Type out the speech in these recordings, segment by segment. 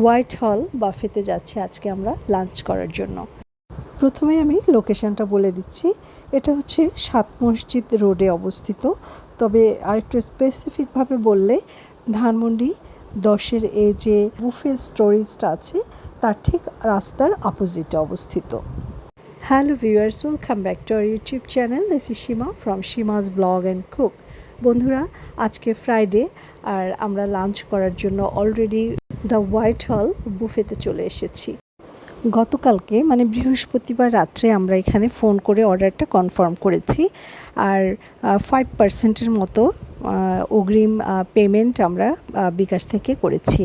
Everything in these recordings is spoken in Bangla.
হোয়াইট হল বাফেতে যাচ্ছি আজকে আমরা লাঞ্চ করার জন্য। প্রথমে আমি লোকেশনটা বলে দিচ্ছি। এটা হচ্ছে সাত মসজিদ রোডে অবস্থিত। তবে আরেকটু স্পেসিফিকভাবে বললে, ধানমন্ডি দশের এ যে বুফে স্টোরেজটা আছে, তার ঠিক রাস্তার অপোজিটে অবস্থিত। Hello viewers, welcome back to our YouTube channel. This is Seema from Seema's blog and cook. বন্ধুরা, আজকে ফ্রাইডে আর আমরা লাঞ্চ করার জন্য অলরেডি দ্য হোয়াইট হল বুফেতে চলে এসেছি। গতকালকে মানে বৃহস্পতিবার রাত্রে আমরা এখানে ফোন করে অর্ডারটা কনফার্ম করেছি। আর ফাইভ পার্সেন্টের মতো অগ্রিম পেমেন্ট আমরা বিকাশ থেকে করেছি।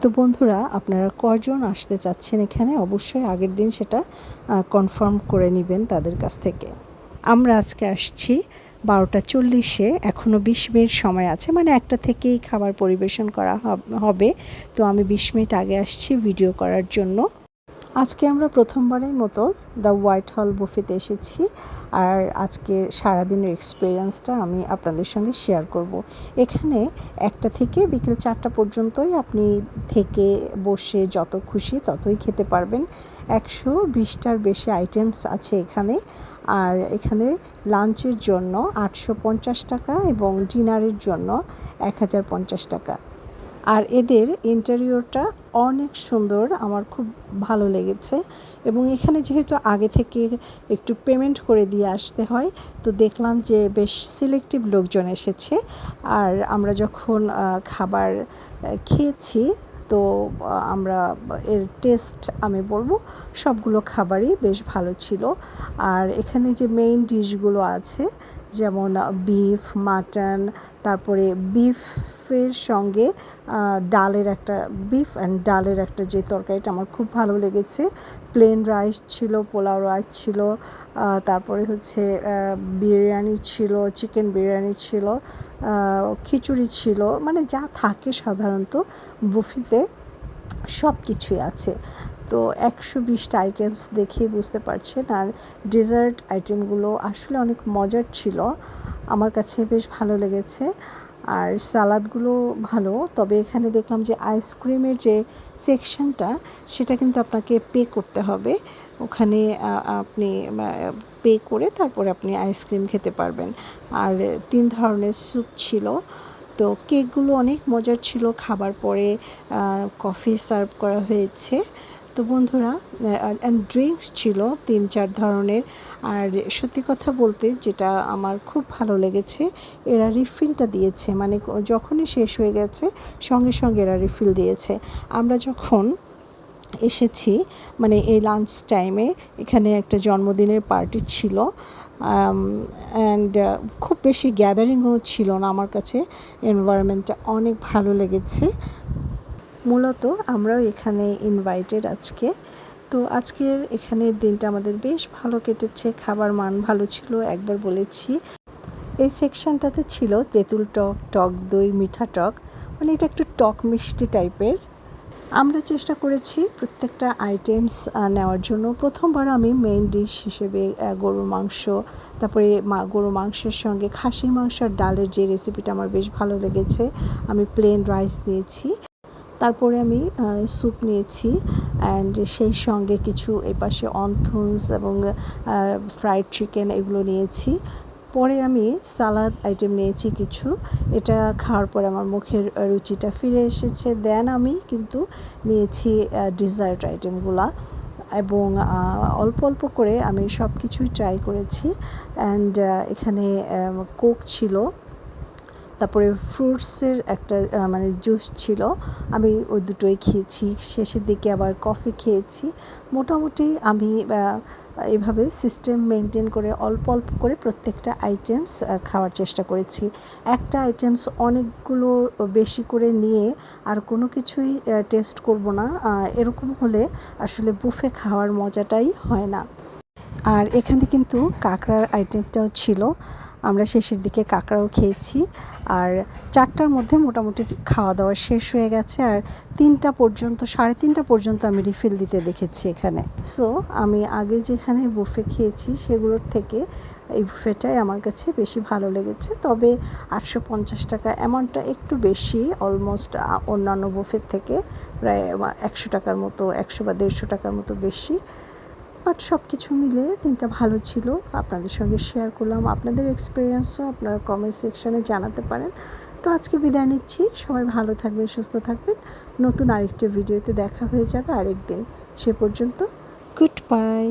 তো বন্ধুরা, আপনারা কজন আসতে চাচ্ছেন এখানে? অবশ্যই আগের দিন সেটা কনফার্ম করে নেবেন তাদের কাছ থেকে। আমরা আজকে আসছি বারোটা চল্লিশে এখনও বিশ মিনিট সময় আছে মানে একটা থেকেই খাবার পরিবেশন করা হবে তো আমি বিশ মিনিট আগে আসছি ভিডিও করার জন্য। আজকে আমরা প্রথমবারের মতো দ্য হোয়াইট হল বুফেতে এসেছি আর আজকে সারাদিনের এক্সপিরিয়েন্সটা আমি আপনাদের সঙ্গে শেয়ার করব। এখানে একটা থেকে বিকেল চারটা পর্যন্তই আপনি থেকে বসে যত খুশি ততই খেতে পারবেন। একশো বিশটার বেশি আইটেমস আছে এখানে। আর এখানে লাঞ্চের জন্য আটশো পঞ্চাশ টাকা এবং ডিনারের জন্য এক হাজার পঞ্চাশ টাকা। আর এদের ইন্টেরিয়রটা অনেক সুন্দর, আমার খুব ভালো লেগেছে। এবং এখানে যেহেতু আগে থেকে একটু পেমেন্ট করে দিয়ে আসতে হয়, তো দেখলাম যে বেশ সিলেক্টিভ লোকজন এসেছে। আর আমরা যখন খাবার খেয়েছি তো, আমরা এর টেস্ট আমি বলব, সবগুলো খাবারই বেশ ভালো ছিল। আর এখানে যে মেইন ডিশগুলো আছে, যেমন বিফ মাটন তারপরে বিফের সঙ্গে ডালের একটা বিফ অ্যান্ড ডালের একটা যে তরকারিটা আমার খুব ভালো লেগেছে। প্লেন রাইস ছিল, পোলাও রাইস ছিল তারপরে হচ্ছে বিরিয়ানি ছিল চিকেন বিরিয়ানি ছিল খিচুড়ি ছিল মানে যা থাকে সাধারণত বুফিতে সব কিছুই আছে। তো একশো বিশটা আইটেমস দেখেই বুঝতে পারছেন। আর ডেজার্ট আইটেমগুলো আসলে অনেক মজার ছিল। আমার কাছে বেশ ভালো লেগেছে। আর সালাদগুলো ভালো, তবে এখানে দেখলাম যে আইসক্রিমের যে সেকশনটা সেটা কিন্তু আপনাকে পে করতে হবে। ওখানে আপনি পে করে তারপরে আপনি আইসক্রিম খেতে পারবেন। আর তিন ধরনের স্যুপ ছিল। তো কেকগুলো অনেক মজার ছিল। খাবার পরে কফি সার্ভ করা হয়েছে। তো বন্ধুরা অ্যান্ড ড্রিঙ্কস ছিল তিন চার ধরনের। আর সত্যি কথা বলতে যেটা আমার খুব ভালো লেগেছে, এরা রিফিলটা দিয়েছে। মানে যখনই শেষ হয়ে গেছে, সঙ্গে সঙ্গে এরা রিফিল দিয়েছে। আমরা যখন এসেছি মানে এই লাঞ্চ টাইমে এখানে একটা জন্মদিনের পার্টি ছিল অ্যান্ড খুব বেশি গ্যাদারিংও ছিল না আমার কাছে। এনভায়রনমেন্টটা অনেক ভালো লেগেছে। মূলত আমরাও এখানে ইনভাইটেড আজকে। তো আজকের এখানের দিনটা আমাদের বেশ ভালো কেটেছে, খাবার মান ভালো ছিল, একবার বলেছি। এই সেকশনটাতে ছিল তেঁতুল টক টক দই, মিঠা টক মানে এটা একটু টক মিষ্টি টাইপের। আমরা চেষ্টা করেছি প্রত্যেকটা আইটেমস নেওয়ার জন্য। প্রথমবার আমি মেইন ডিশ হিসেবে গরুর মাংস, তারপরে গরুর মাংসের সঙ্গে খাসির মাংস আর ডালের যে রেসিপিটা আমার বেশ ভালো লেগেছে, আমি প্লেন রাইস নিয়েছি তারপরে আমি স্যুপ নিয়েছি অ্যান্ড সেই সঙ্গে কিছু এপাশে অন্থুনস এবং ফ্রাইড চিকেন এগুলো নিয়েছি। পরে আমি সালাদ আইটেম নিয়েছি কিছু। এটা খাওয়ার পরে আমার মুখের রুচিটা ফিরে এসেছে। দেন আমি কিন্তু নিয়েছি ডিজার্ট আইটেমগুলা এবং অল্প অল্প করে আমি সব কিছুই ট্রাই করেছি অ্যান্ড এখানে কোক ছিল। তারপরে ফ্রুটসের একটা মানে জুস ছিল। আমি ওই দুটোই খেয়েছি। শেষের দিকে আবার কফি খেয়েছি। মোটামুটি আমি এভাবে সিস্টেম মেনটেন করে অল্প অল্প করে প্রত্যেকটা আইটেমস খাওয়ার চেষ্টা করেছি। একটা আইটেমস অনেকগুলো বেশি করে নিয়ে আর কোনো কিছুই টেস্ট করব না। এরকম হলে আসলে বুফে খাওয়ার মজাটাই হয় না। আর এখানে কিন্তু কাঁকড়ার আইটেমটাও ছিল। আমরা শেষের দিকে কাঁকড়াও খেয়েছি। আর চারটার মধ্যে মোটামুটি খাওয়া দাওয়া শেষ হয়ে গেছে। আর তিনটা পর্যন্ত, সাড়ে তিনটা পর্যন্ত আমি রিফিল দিতে দেখেছি এখানে। সো আমি আগে যেখানে বুফে খেয়েছি, সেগুলোর থেকে এই বুফেটাই আমার কাছে বেশি ভালো লেগেছে। তবে আটশো পঞ্চাশ টাকা অ্যামাউন্টটা একটু বেশি অলমোস্ট অন্যান্য বুফের থেকে প্রায় একশো টাকার মতো, একশো বা দেড়শো টাকার মতো বেশি। বাট সব কিছু মিলে দিনটা ভালো ছিল। আপনাদের সঙ্গে শেয়ার করলাম, আপনাদের এক্সপিরিয়েন্সও আপনারা কমেন্ট সেকশানে জানাতে পারেন। তো আজকে বিদায় নিচ্ছি, সবাই ভালো থাকবেন, সুস্থ থাকবেন। নতুন আরেকটি ভিডিওতে দেখা হয়ে যাবে আরেকদিন। সে পর্যন্ত গুড বাই